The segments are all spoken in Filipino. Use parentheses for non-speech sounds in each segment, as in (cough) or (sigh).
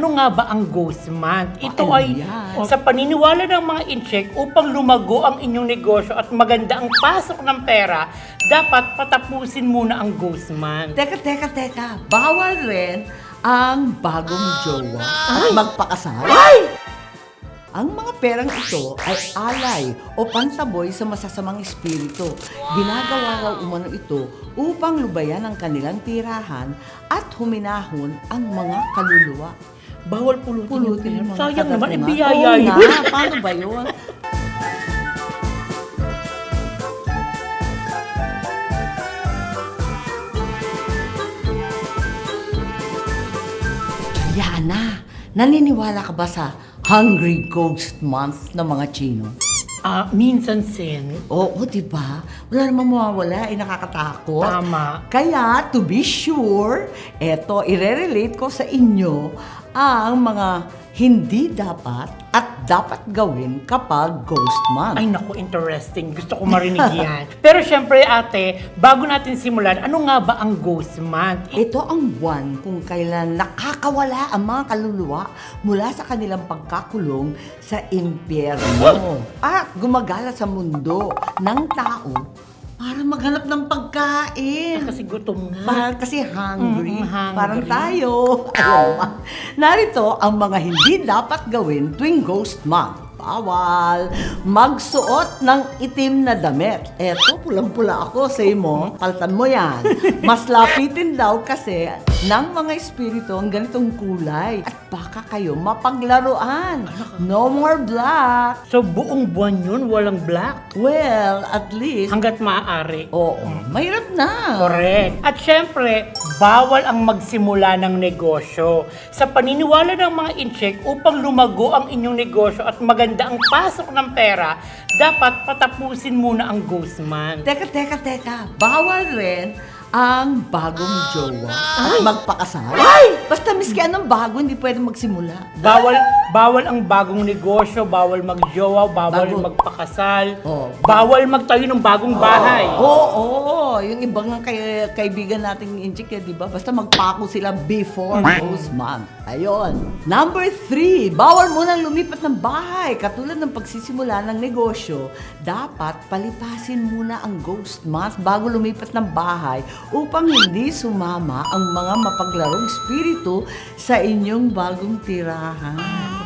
Ano nga ba ang ghost month? Ito Ano ay yan? sa paniniwala ng mga incheck upang lumago ang inyong negosyo at maganda ang pasok ng pera, dapat patapusin muna ang ghost month. Teka, teka, teka. Bawal rin ang bagong jowa at magpakasal. Ay! Ang mga perang ito ay alay o pansaboy sa masasamang espiritu. Ginagawa raw umano ito upang lubayan ang kanilang tirahan at huminahon ang mga kaluluwa. Bawal pulutin, Pulutin yung yung Sayang naman, ibiyaya Oo yun. (laughs) paano ba yun? Yana, naniniwala ka ba sa Hungry Ghost Month ng mga Chino? Ah, minsan sin. Oo, di ba? Wala namang mawawala, ay nakakatakot. Tama. Kaya, to be sure, eto, ire-relate ko sa inyo ang mga hindi dapat at dapat gawin kapag ghost month. Ay naku, interesting. Gusto ko marinig (laughs) yan. Pero syempre ate, bago natin simulan, ano nga ba ang ghost month? Ito ang buwan kung kailan nakakawala ang mga kaluluwa mula sa kanilang pagkakulong sa impyerno at gumagala sa mundo ng tao para maghanap ng pagkain. Kasi gutom na. Parang kasi hungry. Mm, hungry. Parang tayo. (laughs) Narito ang mga hindi dapat gawin tuwing ghost month. Bawal. Magsuot ng itim na damit. Eto, pulang-pula ako. Say mo, paltan mo yan. (laughs) Mas lapitin daw kasi ng mga espiritu ang ganitong kulay. At baka kayo mapaglaruan. No more black. So buong buwan yun, walang black. Well, at least, Hanggat maaari. oo, mahirap na. Correct. At syempre, bawal ang magsimula ng negosyo. Sa paniniwala ng mga incheck, upang lumago ang inyong negosyo at maganda ang pasok ng pera, dapat patapusin muna ang ghost month. Teka, teka, teka. Bawal rin ang bagong jowa at magpakasal. Ay! Basta miski anong bago, hindi pwede magsimula. Bawal bawal ang bagong negosyo, bawal magjowa, bawal Bago. magpakasal, Oh. bawal magtayo ng bagong bahay. Oo, oo. Yung ibang kay, kaibigan nating inchik, eh, di ba? Basta magpako sila before ghost month. Ayun. Number three, bawal munang lumipat ng bahay. Katulad ng pagsisimula ng negosyo, dapat palipasin muna ang ghost month bago lumipat ng bahay upang hindi sumama ang mga mapaglarong espiritu sa inyong bagong tirahan.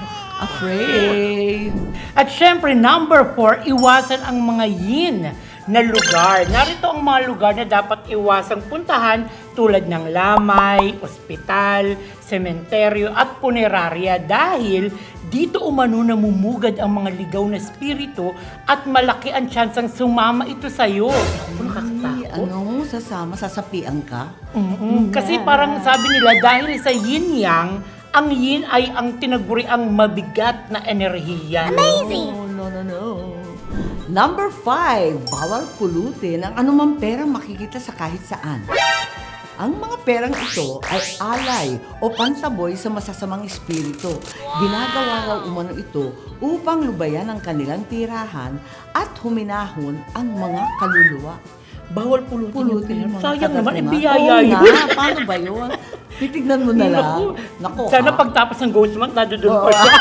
Afraid. At syempre, number four, iwasan ang mga yin na lugar. Narito ang mga lugar na dapat iwasang puntahan tulad ng lamay, ospital, sementeryo at punerarya dahil dito umano namumugad ang mga ligaw na spirito at malaki ang tsansang sumama ito sa'yo. Ako, nakakatakot. ano, sasama, sasapian ka? Mm-mm. Kasi parang sabi nila dahil sa yin yang, ang yin ay ang tinaguri ang mabigat na enerhiya. No, no, no, no. Number five, bawal pulutin ang anumang perang makikita sa kahit saan. Ang mga perang ito ay alay o pansaboy sa masasamang espiritu. Ginagawa raw umano ito upang lubayan ang kanilang tirahan at huminahon ang mga kaluluwa. Bawal pulutin, Pulutin yung yung pera. mga Sayang naman, ibiyaya Oo yun. nga, paano ba yun? (laughs) Titignan mo na lang. Nako, Sana ha? pagtapos ng Ghost Month, nandun Oo. pa siya. (laughs)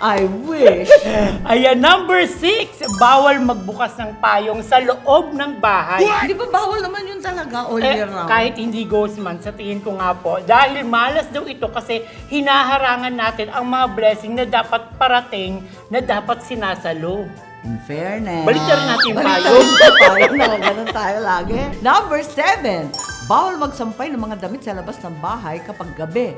I wish. Ayan, number six, bawal magbukas ng payong sa loob ng bahay. Di ba bawal naman yun talaga all Eh, year round? kahit hindi ghost month, sa tingin ko nga po, dahil malas daw ito kasi hinaharangan natin ang mga blessing na dapat parating, na dapat sinasalo. In fairness. Baliktarin natin yung Baliktarin payo. yung payo. No, ganun tayo lagi. Number seven, bawal magsampay ng mga damit sa labas ng bahay kapag gabi.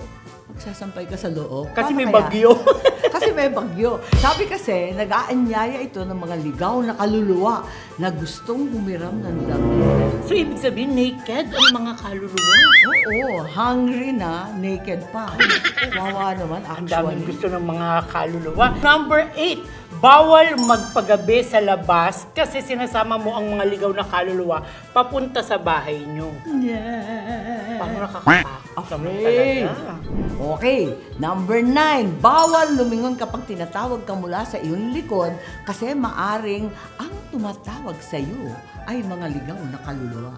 Magsasampay ka sa loob. Kasi Paano may kaya? bagyo. (laughs) kasi may bagyo. Sabi kasi, nag-aanyaya ito ng mga ligaw na kaluluwa na gustong humiram ng damit. so, ibig sabihin, naked ang mga kaluluwa. Oo, hungry na, naked pa. Wawa naman, Ang daming actually. gusto ng mga kaluluwa. Number eight, bawal magpagabi sa labas kasi sinasama mo ang mga ligaw na kaluluwa papunta sa bahay nyo. Yeah. Parang nakakatakot talaga. Okay, number nine, bawal lumingon kapag tinatawag ka mula sa iyong likod kasi maaring ang tumatawag sa iyo ay mga ligaw na kaluluwa.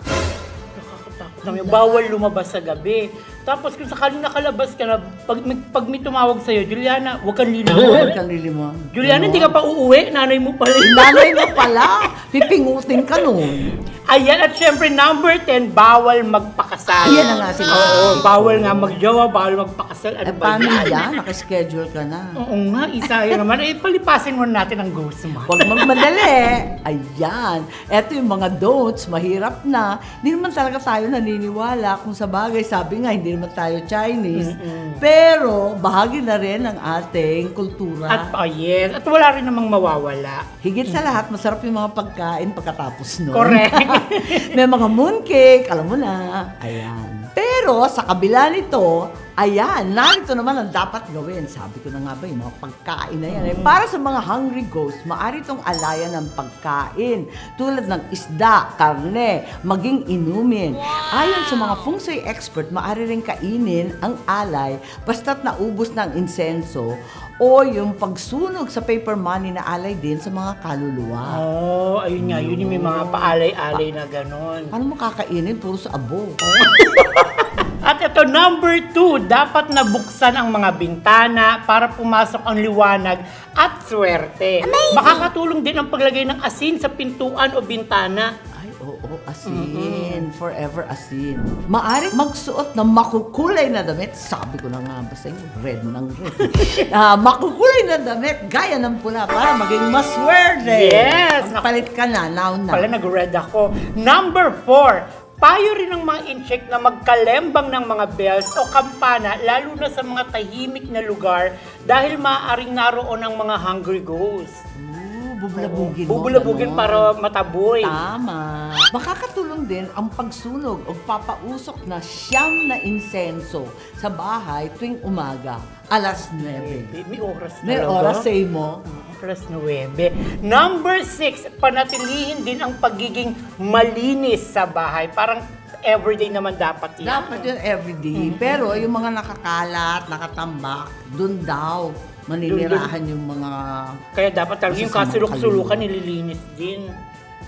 Nakakatakot naman. Bawal lumabas sa gabi. Tapos kung sakaling nakalabas ka na, pag, pag may tumawag sa'yo, Juliana, huwag kang Huwag lilingon. kang lilimon. Juliana, hindi ka pa uuwi, nanay mo pala. Nanay mo pala, pipingutin ka nun. Ayan, at syempre, number 10, bawal magpakasal. Yan na nga sinasabi Oo, bawal nga magjowa, bawal magpakasal. Ano Eh, ba paano yan? yan? Nakaschedule ka na. Oo nga, isa yun naman. Eh, palipasin mo natin ang ghost mo. Huwag magmadali. Ayan. Ito yung mga don'ts, mahirap na. Hindi naman talaga tayo naniniwala kung sa bagay. Sabi nga, hindi naman tayo Chinese. Pero, bahagi na rin ng ating kultura. At, oh yes, at wala rin namang mawawala. Higit sa lahat, masarap yung mga pagkain pagkatapos nun. Correct. (laughs) (laughs) May mga mooncake, alam mo na. Ayan. Pero sa kabila nito, ayan, narito naman ang dapat gawin. Sabi ko na nga ba, yung mga pagkain na yan. Eh, para sa mga hungry ghosts, maaari itong alayan ng pagkain. Tulad ng isda, karne, maging inumin. Ayon sa mga feng shui expert, maaari rin kainin ang alay basta't naubos ng insenso o yung pagsunog sa paper money na alay din sa mga kaluluwa. Oo, oh, ayun nga, yun yung may mga paalay-alay na ganon. Paano mo kakainin? Puro sa abo. (laughs) Ito, number two, dapat nabuksan ang mga bintana para pumasok ang liwanag at swerte. Makakatulong din ang paglagay ng asin sa pintuan o bintana. Ay, oo, asin. Forever asin. Maaari magsuot ng makukulay na damit. Sabi ko na nga ba sa inyo, red ng red. (laughs) Ah, makukulay na damit, gaya ng pula, para maging maswerte. Yes! Palit ka na, now na. Pala nag-red ako. Number four, payo rin ng mga incheck na magkalembang ng mga bells o kampana lalo na sa mga tahimik na lugar dahil maaaring naroon ang mga hungry ghosts. Bubulabugin mo. Bubulabugin ganon. para mataboy. Tama. Makakatulong din ang pagsunog o papausok na siyam na insenso sa bahay tuwing umaga, alas 9. May, may oras May talaga. oras say mo? Alas 9. Number 6, panatilihin din ang pagiging malinis sa bahay. Parang everyday naman dapat yan. Dapat yun everyday. Pero yung mga nakakalat, nakatambak, dun daw maninirahan yung mga... Kaya dapat talaga yung Masasama kasulok-sulukan kaluluwa. nililinis din.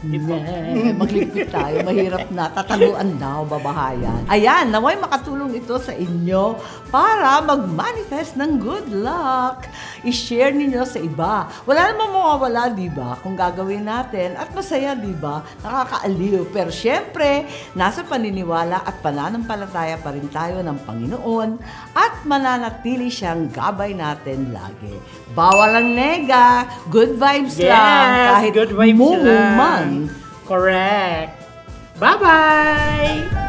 Di ba? Eh, maglipit tayo, mahirap na. Tataluan daw, babahayan. Ayan, naway makatulong ito sa inyo para mag-manifest ng good luck. I-share ninyo sa iba. Wala namang mawawala, di ba? Kung gagawin natin. At masaya, di ba? Nakakaaliw. Pero syempre, nasa paniniwala at pananampalataya pa rin tayo ng Panginoon at mananatili siyang gabay natin lagi. Bawal ang nega. Good vibes Yes, lang. Kahit good vibes mumu lang. Correct. Bye-bye!